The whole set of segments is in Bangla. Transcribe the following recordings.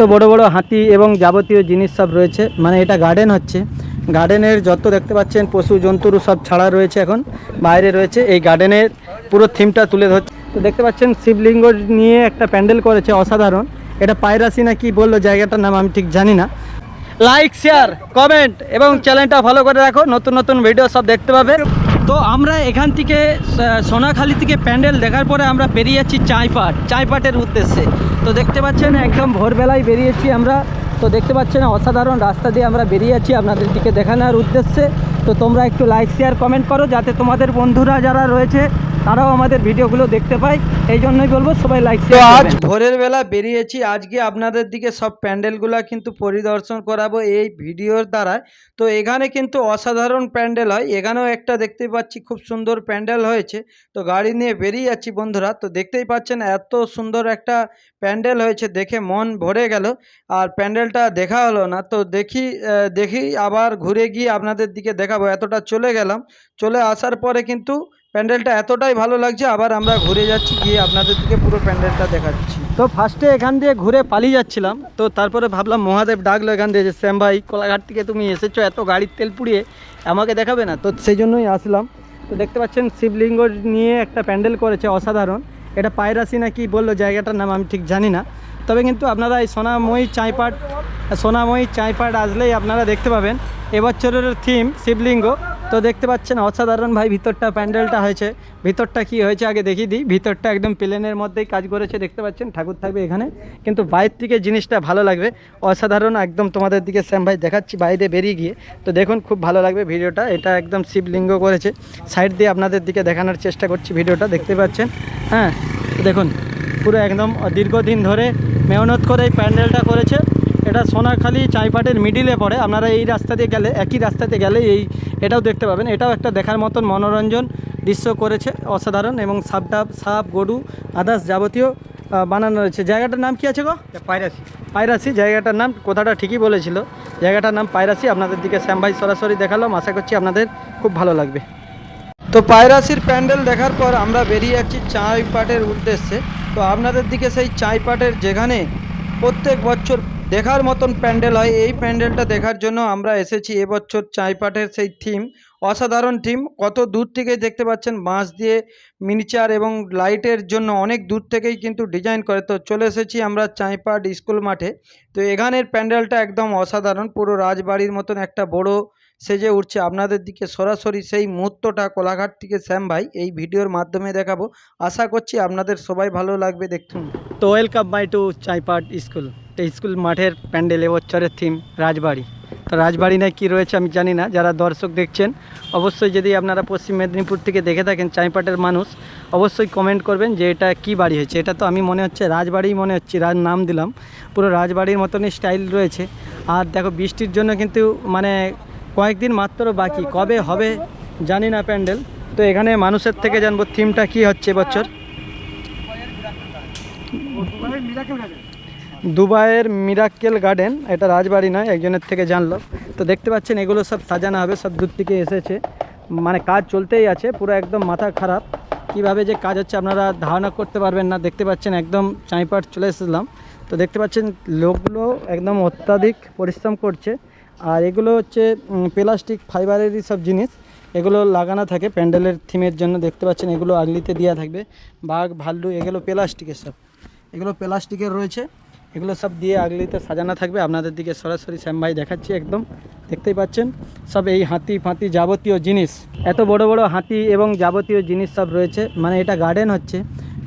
এত বড় বড় হাতি এবং যাবতীয় জিনিস সব রয়েছে। মানে এটা গার্ডেন হচ্ছে। গার্ডেনের যত দেখতে পাচ্ছেন, পশু জন্তুর সব ছাড়া রয়েছে এখন। বাইরে রয়েছে। এই গার্ডেনের পুরো থিমটা তুলে ধরছে। তো দেখতে পাচ্ছেন, শিবলিঙ্গ নিয়ে একটা প্যান্ডেল করেছে অসাধারণ। এটা পায়রাসি না কি বলল, জায়গাটার নাম আমি ঠিক জানি না। লাইক শেয়ার কমেন্ট এবং চ্যানেলটা ফলো করে রাখো। নতুন নতুন ভিডিও সব দেখতে পাবে। তো আমরা এখান থেকে সোনাখালী থেকে প্যান্ডেল দেখার পরে আমরা বেরিয়ে যাচ্ছি চাইপাট। চাইপাটের উদ্দেশ্যে। তো দেখতে পাচ্ছেন, একদম ভোরবেলায় বেরিয়েছি আমরা। তো দেখতে পাচ্ছেন, অসাধারণ রাস্তা দিয়ে আমরা বেরিয়ে যাচ্ছি আপনাদের দিকে দেখানোর উদ্দেশ্যে। তো তোমরা একটু লাইক শেয়ার কমেন্ট করো, যাতে তোমাদের বন্ধুরা যারা রয়েছে তারাও আমাদের ভিডিওগুলো দেখতে পায়। এই জন্যই বলব সবাই লাইক তো আজ ভোরের বেলা বেরিয়েছি। আজকে আপনাদের দিকে সব প্যান্ডেলগুলো কিন্তু পরিদর্শন করাবো এই ভিডিওর দ্বারা তো এখানে কিন্তু অসাধারণ প্যান্ডেল হয়। এখানেও একটা দেখতে পাচ্ছি খুব সুন্দর প্যান্ডেল হয়েছে। তো গাড়ি নিয়ে বেরিয়ে যাচ্ছি বন্ধুরা। তো দেখতেই পাচ্ছেন এত সুন্দর একটা প্যান্ডেল হয়েছে দেখে মন ভরে গেল। আর প্যান্ডেলটা দেখা হলো না। তো দেখি দেখি আবার ঘুরে গিয়ে আপনাদের দিকে দেখাবো। এতটা চলে গেলাম। চলে আসার পরে কিন্তু প্যান্ডেলটা এতটাই ভালো লাগছে, আবার আমরা ঘুরে যাচ্ছি, গিয়ে আপনাদের দিকে পুরো প্যান্ডেলটা দেখাচ্ছি। তো ফার্স্টে এখান দিয়ে ঘুরে পালিয়ে যাচ্ছিলাম, তো তারপরে ভাবলাম মহাদেব ডাকলো এখান দিয়ে যে, শ্যাম ভাই, কোলাঘাট থেকে তুমি এসেছ, এত গাড়ির তেল পুড়িয়ে আমাকে দেখাবে না? তো সেই জন্যই আসলাম। তো দেখতে পাচ্ছেন, শিবলিঙ্গ নিয়ে একটা প্যান্ডেল করেছে অসাধারণ। এটা পায়রাসি না কি বলল, জায়গাটার নাম আমি ঠিক জানি না। তবে কিন্তু আপনারা এই সোনাময়ী চাইপাট সোনাময়ী চাইপাট আসলেই আপনারা দেখতে পাবেন। এবছরের থিম শিবলিঙ্গ। তো দেখতে পাচ্ছেন অসাধারণ ভাই, ভিতরটা প্যান্ডেলটা হয়েছে। ভিতরটা কি হয়েছে আগে দেখিয়ে দিই। ভিতরটা একদম প্লেনের মধ্যেই কাজ করেছে, দেখতে পাচ্ছেন, ঠাকুর থাকবে এখানে। কিন্তু বাইরে থেকে জিনিসটা ভালো লাগবে। অসাধারণ একদম তোমাদের দিকে শ্যাম ভাই দেখাচ্ছি, বাইরে বেরিয়ে গিয়ে। তো দেখুন, খুব ভালো লাগবে ভিডিওটা। এটা একদম শিবলিঙ্গ করেছে। সাইড দিয়ে আপনাদের দিকে দেখানোর চেষ্টা করছি ভিডিওটা, দেখতে পাচ্ছেন? হ্যাঁ দেখুন, পুরো একদম দীর্ঘদিন ধরে মেহনত করে এই প্যান্ডেলটা করেছে। এটা সোনাখালি চাইপাটের মিডিলে পড়ে। আপনারা এই রাস্তা দিয়ে গেলে একই রাস্তাতে গেলে এই এটাও দেখতে পাবেন। এটাও একটা দেখার মতন মনোরঞ্জন দৃশ্য করেছে অসাধারণ এবং সাপটা সাপ গরু আদার্স যাবতীয় বানানো রয়েছে। জায়গাটার নাম কি আছে গো? পায়রাসি পায়রাসি জায়গাটার নাম কথাটা ঠিকই বলেছিল। জায়গাটার নাম পায়রাসি আপনাদের দিকে শ্যাম ভাই সরাসরি দেখালাম। আশা করছি আপনাদের খুব ভালো লাগবে। তো পায়রাসির প্যান্ডেল দেখার পর আমরা বেরিয়ে যাচ্ছি চাইপাটের উদ্দেশ্যে। তো আপনাদের দিকে সেই চাইপাটের যেখানে প্রত্যেক বছর দেখার মতন প্যান্ডেল হয়। এই প্যান্ডেলটা দেখার জন্য আমরা এসেছি এবছর চাইপাটের সেই থিম। অসাধারণ থিম। কত দূর থেকেই দেখতে পাচ্ছেন, বাঁশ দিয়ে মিনিচার এবং লাইটের জন্য অনেক দূর থেকেই কিন্তু ডিজাইন করে। তো চলে এসেছি আমরা চাইপাট স্কুল মাঠে। তো এখানের প্যান্ডেলটা একদম অসাধারণ। পুরো রাজবাড়ির মতন একটা বড় সেজে উঠছে। আপনাদের দিকে সরাসরি সেই মুহূর্তটা, কোলাঘাট থেকে শ্যাম ভাই এই ভিডিওর মাধ্যমে দেখাবো। আশা করছি আপনাদের সবাই ভালো লাগবে দেখুন তো welcome by to Chaipat school. তো স্কুল মাঠের প্যান্ডেল এবছরের থিম, রাজবাড়ি। তো রাজবাড়ি না কি রয়েছে আমি জানি না, যারা দর্শক দেখছেন, অবশ্যই যদি আপনারা পশ্চিম মেদিনীপুর থেকে দেখে থাকেন চাইপাটের মানুষ, অবশ্যই কমেন্ট করবেন যে এটা কি বাড়ি হয়েছে। এটা তো আমি মনে হচ্ছে রাজবাড়িই মনে হচ্ছে, রাজ নাম দিলাম। পুরো রাজবাড়ির মতনই স্টাইল রয়েছে। আর দেখো বৃষ্টির জন্য কিন্তু মানে কয়েকদিন মাত্র বাকি, কবে হবে জানি না প্যান্ডেল। তো এখানে মানুষের থেকে জানব থিমটা কি হচ্ছে এবছর। দুবাইয়ের মিরাক্কেল গার্ডেন, এটা রাজবাড়ি নয়, একজনের থেকে জানলো। তো দেখতে পাচ্ছেন, এগুলো সব সাজানো হবে, সব দূর থেকে এসেছে। মানে কাজ চলতেই আছে, পুরো একদম মাথা খারাপ। কীভাবে যে কাজ হচ্ছে আপনারা ধারণা করতে পারবেন না, দেখতে পাচ্ছেন, একদম চাইপাট চলে এসেছিলাম। তো দেখতে পাচ্ছেন, লোকগুলো একদম অত্যাধিক পরিশ্রম করছে। আর এগুলো হচ্ছে প্লাস্টিক, ফাইবারেরই সব জিনিস। এগুলো লাগানো থাকে, প্যান্ডেলের থিমের জন্য। দেখতে পাচ্ছেন, এগুলো আগলিতে দেওয়া থাকবে। বাঘ, ভাল্লু, এগুলো প্লাস্টিকের সব। এগুলো প্লাস্টিকের রয়েছে। এগুলো সব দিয়ে আগলিতে সাজানো থাকবে। আপনাদের দিকে সরাসরি শ্যাম ভাই দেখাচ্ছি একদম। দেখতেই পাচ্ছেন, সব এই হাতি ফাঁতি যাবতীয় জিনিস। এত বড় বড় হাতি এবং যাবতীয় জিনিস সব রয়েছে। মানে এটা গার্ডেন হচ্ছে।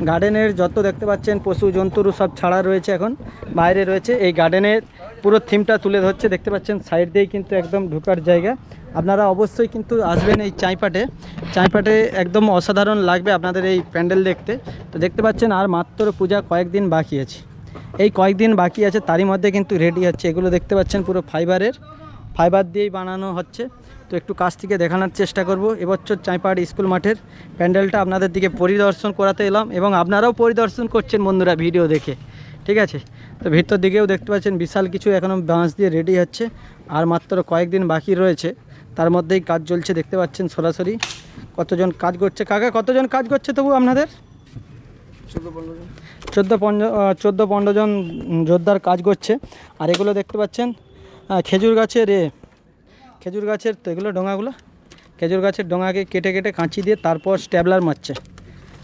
গার্ডেনের যত দেখতে পাচ্ছেন, পশু জন্তুর সব ছাড়া রয়েছে এখন। বাইরে রয়েছে। এই গার্ডেনের পুরো থিমটা তুলে ধরছে। দেখতে পাচ্ছেন সাইড দিয়েই কিন্তু একদম ঢোকার জায়গা। আপনারা অবশ্যই কিন্তু আসবেন এই চাইপাটে। চাইপাটে একদম অসাধারণ লাগবে আপনাদের এই প্যান্ডেল দেখতে। তো দেখতে পাচ্ছেন, আর মাত্র পূজা কয়েকদিন বাকি আছে। এই কয়েকদিন বাকি আছে, তারই মধ্যে কিন্তু রেডি হচ্ছে। এগুলো দেখতে পাচ্ছেন পুরো ফাইবারের ফাইবার দিয়েই বানানো হচ্ছে। তো একটু কাছ থেকে দেখানোর চেষ্টা করব। এবছর চাইপাড় স্কুল মাঠের প্যান্ডেলটা আপনাদের দিকে পরিদর্শন করাতে এলাম এবং আপনারাও পরিদর্শন করছেন বন্ধুরা ভিডিও দেখে। ঠিক আছে? তো ভিতর দিকেও দেখতে পাচ্ছেন বিশাল কিছু এখনও বাঁশ দিয়ে রেডি হচ্ছে। আর মাত্র কয়েকদিন বাকি রয়েছে। তার মধ্যেই কাজ চলছে, দেখতে পাচ্ছেন সরাসরি। কতজন কাজ করছে? কাকা, কতজন কাজ করছে তবু আপনাদের? চোদ্দ পনেরো চোদ্দ পনেরো জন যোদ্ধার কাজ করছে। আর এগুলো দেখতে পাচ্ছেন খেজুর গাছের এ খেজুর গাছের তো এগুলো ডোঙাগুলো খেজুর গাছের ডোঙাকে কেটে কেটে কাঁচি দিয়ে তারপর স্ট্যাবলার মারছে।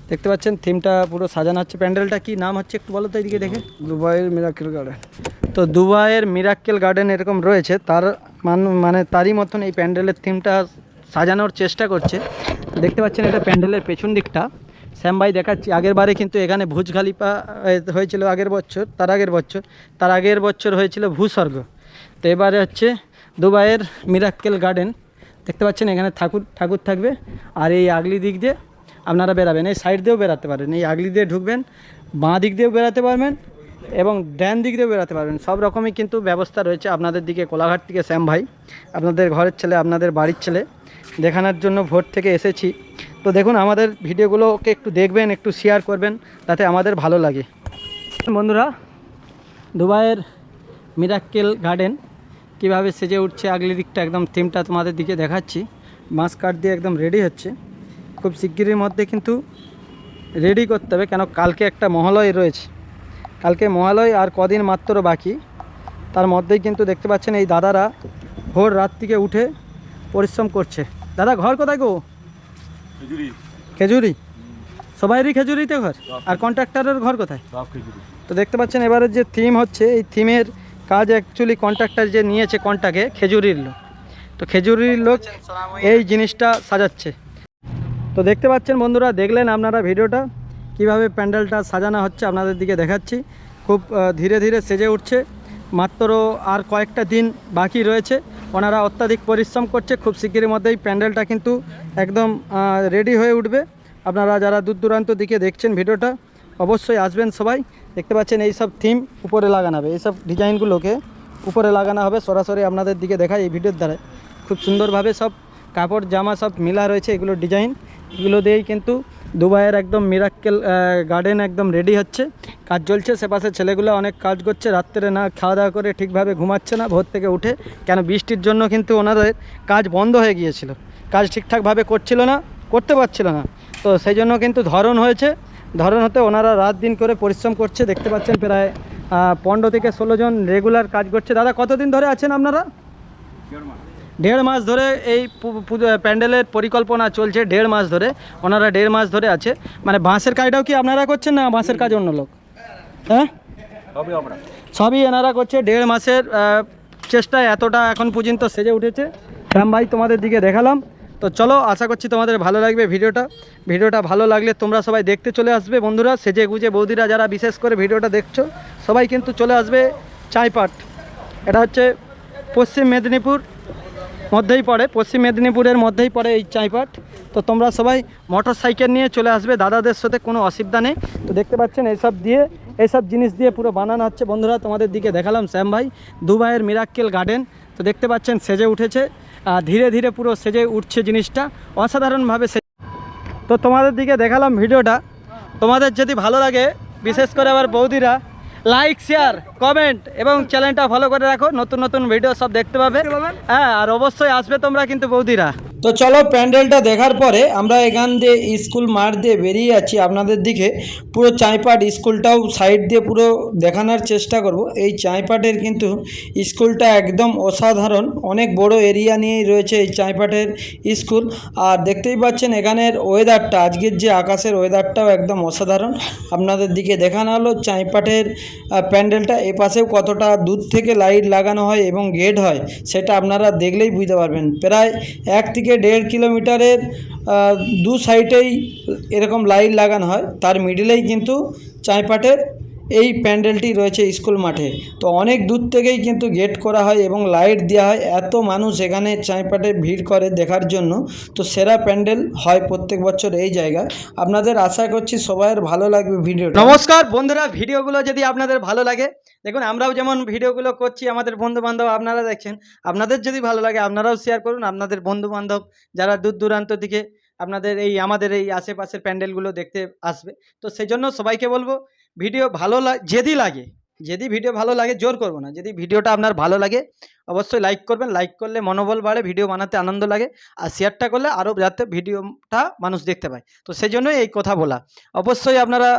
দেখতে পাচ্ছেন থিমটা পুরো সাজানো হচ্ছে। প্যান্ডেলটা কি নাম হচ্ছে একটু বলো তো এদিকে দেখে। দুবাইয়ের মিরাকেল গার্ডেন তো দুবাইয়ের মিরাক্কেল গার্ডেন এরকম রয়েছে তার মান মানে তারই মতন এই প্যান্ডেলের থিমটা সাজানোর চেষ্টা করছে। দেখতে পাচ্ছেন এটা প্যান্ডেলের পেছন দিকটা। শ্যাম ভাই দেখাচ্ছি, আগের বারে কিন্তু এখানে ভুজ খালিপা হয়েছিল আগের বছর, তার আগের বছর, তার আগের বছর হয়েছিল ভূস্বর্গ। তো এবারে হচ্ছে দুবাইয়ের মিরাক্কেল গার্ডেন, দেখতে পাচ্ছেন এখানে ঠাকুর ঠাকুর থাকবে, আর এই আগলি দিক দিয়ে আপনারা বেরাবেন, এই সাইড দিয়েও বেরাতে পারেন এই আগলি দিয়ে ঢুকবেন, বাঁ দিক দিয়েও বেরাতে পারবেন, এবং ড্যান দিক দিয়েও বেরাতে পারবেন, সব রকমই কিন্তু ব্যবস্থা রয়েছে আপনাদের দিকে, কোলাঘাট থেকে শ্যাম ভাই, আপনাদের ঘরের ছেলে, আপনাদের বাড়ির ছেলে, দেখানোর জন্য ভোট থেকে এসেছি। তো দেখুন, আমাদের ভিডিওগুলোকে একটু দেখবেন, একটু শেয়ার করবেন, তাতে আমাদের ভালো লাগে। বন্ধুরা, দুবাইয়ের মিরাক্কেল গার্ডেন, কীভাবে সেজে উঠছে আগলি দিকটা একদম থিমটা তোমাদের দিকে দেখাচ্ছি। বাঁশ কাঠ দিয়ে একদম রেডি হচ্ছে। খুব শিগগিরের মধ্যে কিন্তু রেডি করতে হবে, কেন কালকে একটা মহালয় রয়েছে। কালকে মহালয় আর কদিন মাত্র বাকি। তার মধ্যেই কিন্তু দেখতে পাচ্ছেন এই দাদারা ভোর রাত থেকে উঠে পরিশ্রম করছে। দাদা, ঘর কোথায় গো? খেজুরি। সবাইরই খেজুরিতে ঘর? আর কন্ট্রাক্টরের ঘর কোথায়? তো দেখতে পাচ্ছেন এবারের যে থিম হচ্ছে এই থিমের কাজ অ্যাকচুয়ালি কন্ট্রাক্টর যে নিয়েছে কন্টাকে খেজুরির লোক। তো খেজুরির লোক এই জিনিসটা সাজাচ্ছে। তো দেখতে পাচ্ছেন বন্ধুরা দেখলেন আপনারা ভিডিওটা? কীভাবে প্যান্ডেলটা সাজানো হচ্ছে আপনাদের দিকে দেখাচ্ছি। খুব ধীরে ধীরে সেজে উঠছে। মাত্র আর কয়েকটা দিন বাকি রয়েছে। ওনারা অত্যাধিক পরিশ্রম করছে, খুব শিগগিরের মধ্যেই প্যান্ডেলটা কিন্তু একদম রেডি হয়ে উঠবে। আপনারা যারা দূর দূরান্ত দিকে দেখছেন ভিডিওটা, অবশ্যই আসবেন সবাই। দেখতে পাচ্ছেন এই সব থিম উপরে লাগানো হবে। এইসব ডিজাইনগুলোকে উপরে লাগানো হবে। সরাসরি আপনাদের দিকে দেখায় এই ভিডিওর দ্বারা খুব সুন্দরভাবে সব কাপড়, জামা সব মিলা রয়েছে এগুলো ডিজাইন। এগুলো দিয়েই কিন্তু দুবাইয়ের একদম মিরাক্কেল গার্ডেন একদম রেডি হচ্ছে। কাজ চলছে সেপাশে ছেলেগুলো অনেক কাজ করছে, রাত্রে না খাওয়া দাওয়া করে ঠিকভাবে ঘুমাচ্ছে না, ভোর থেকে উঠে, কেন বৃষ্টির জন্য কিন্তু ওনাদের কাজ বন্ধ হয়ে গিয়েছিল। কাজ ঠিকঠাকভাবে করছিল না, করতে পারছিল না। তো সেই জন্য কিন্তু ধরন হয়েছে। ধরন হতে ওনারা রাত দিন করে পরিশ্রম করছে, দেখতে পাচ্ছেন প্রায় পনেরো থেকে ষোলো জন রেগুলার কাজ করছে। দাদা, কতদিন ধরে আছেন আপনারা? দেড় মাস ধরে এই প্যান্ডেলের পরিকল্পনা চলছে দেড় মাস ধরে ওনারা দেড় মাস ধরে আছে। মানে বাঁশের কাজটাও কি আপনারা করছেন না বাঁশের কাজ অন্য লোক? হ্যাঁ? সবই এনারা করছে দেড় মাসের চেষ্টায় এতটা এখন পর্যন্ত সেজে উঠেছে। রাম ভাই তোমাদের দিকে দেখালাম। তো চলো আশা করছি তোমাদের ভালো লাগবে ভিডিওটা। ভিডিওটা ভালো লাগলে তোমরা সবাই দেখতে চলে আসবে বন্ধুরা সেজে গুজে বৌদিরা যারা বিশেষ করে ভিডিওটা দেখছ সবাই কিন্তু চলে আসবে চাইপাট। এটা হচ্ছে পশ্চিম মেদিনীপুর মধ্যেই পড়ে, পশ্চিম মেদিনীপুরের মধ্যেই পড়ে এই চাইপাট। তো তোমরা সবাই মোটর সাইকেল নিয়ে চলে আসবে, দাদাদের সাথে কোনো অসুবিধা নেই। তো দেখতে পাচ্ছেন এইসব দিয়ে এইসব জিনিস দিয়ে পুরো বানানো হচ্ছে। বন্ধুরা, তোমাদের দিকে দেখালাম শ্যাম ভাই, দুবাইয়ের মিরাক্কেল গার্ডেন। তো দেখতে পাচ্ছেন সেজে উঠেছে ধীরে ধীরে পুরো সেজে উঠছে জিনিসটা। অসাধারণভাবে তো তোমাদের দিকে দেখালাম ভিডিওটা। তোমাদের যদি ভালো লাগে, বিশেষ করে আবার বৌদিরা লাইক শেয়ার কমেন্ট এবং চ্যানেলটা ফলো করে রাখো। নতুন নতুন ভিডিও সব দেখতে পাবে। হ্যাঁ আর অবশ্যই আসবে তোমরা কিন্তু বৌদিরা। তো চলো প্যান্ডেলটা দেখার পরে আমরা এখান দিয়ে স্কুল মাঠ দিয়ে বেরিয়ে যাচ্ছি আপনাদের দিকে। পুরো চাঁইপাট স্কুলটাও সাইড দিয়ে পুরো দেখানোর চেষ্টা করব। এই চাঁইপাটের কিন্তু স্কুলটা একদম অসাধারণ। অনেক বড় এরিয়া নিয়েই রয়েছে এই চাঁইপাটের স্কুল। আর দেখতেই পাচ্ছেন এখানের ওয়েদারটা আজকের যে আকাশের ওয়েদারটাও একদম অসাধারণ। আপনাদের দিকে দেখানো হলো চাঁইপাটের প্যান্ডেলটা এপাশেও কতটা দূর থেকে লাইট লাগানো হয় এবং গেট হয়, সেটা আপনারা দেখলেই বুঝতে পারবেন। প্রায় এক থেকে দেড় কিলোমিটারের দু সাইডেই এরকম লাইন লাগানো হয়। তার মিডিলেই কিন্তু চাঁইপাটের এই প্যান্ডেলটি রয়েছে স্কুল মাঠে। তো অনেক দূর থেকেই কিন্তু গেট করা হয় এবং লাইট দেওয়া হয়। এত মানুষ এখানে চাঁইপাটে ভিড় করে দেখার জন্য। তো সেরা প্যান্ডেল হয় প্রত্যেক বছর এই জায়গায়। আপনাদের আশা করছি সবাইয়ের ভালো লাগবে ভিডিও নমস্কার বন্ধুরা, ভিডিওগুলো যদি আপনাদের ভালো লাগে, দেখুন আমরাও যেমন ভিডিওগুলো করছি, আমাদের বন্ধু বান্ধব আপনারা দেখছেন। আপনাদের যদি ভালো লাগে, আপনারাও শেয়ার করুন। আপনাদের বন্ধু বান্ধব যারা দূর দূরান্ত থেকে আপনাদের এই, আমাদের এই আশেপাশের প্যান্ডেলগুলো দেখতে আসবে। তো সেই জন্য সবাইকে বলব ভিডিও ভালো লাগে যদি লাগে, যদি ভিডিও ভালো লাগে, জোর করব না। যদি ভিডিওটা আপনার ভালো লাগে, অবশ্যই লাইক করবেন। লাইক করলে মনোবল বাড়ে, ভিডিও বানাতে আনন্দ লাগে। আর শেয়ারটা করলে আরও যাতে ভিডিওটা মানুষ দেখতে পায়। তো সেই জন্যই এই কথা বলা। অবশ্যই আপনারা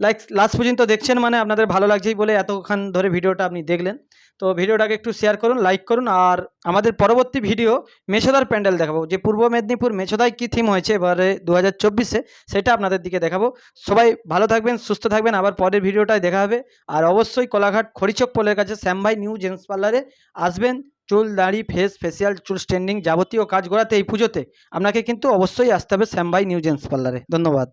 লাইক লাস্ট পর্যন্ত দেখছেন মানে আপনাদের ভালো লাগছেই বলে এতক্ষণ ধরে ভিডিওটা আপনি দেখলেন। তো ভিডিওটাকে একটু শেয়ার করুন লাইক করুন আর আমাদের পরবর্তী ভিডিও মেছোদার প্যান্ডেল দেখাবো। যে পূর্ব মেদিনীপুর মেছোদায় কী থিম হয়েছে এবারে দু হাজার চব্বিশে সেটা আপনাদের দিকে দেখাবো। সবাই ভালো থাকবেন, সুস্থ থাকবেন। আবার পরের ভিডিওটায় দেখা হবে। আর অবশ্যই কোলাঘাট খড়িচক পোলের কাছে শ্যামভাই নিউ জেন্টস পার্লারে আসবেন। চুল, দাড়ি ফেস ফেসিয়াল চুল স্ট্যান্ডিং যাবতীয় কাজ করাতে এই পুজোতে। আপনাকে কিন্তু অবশ্যই আসতে হবে শ্যামভাই নিউ জেন্টস পার্লারে ধন্যবাদ।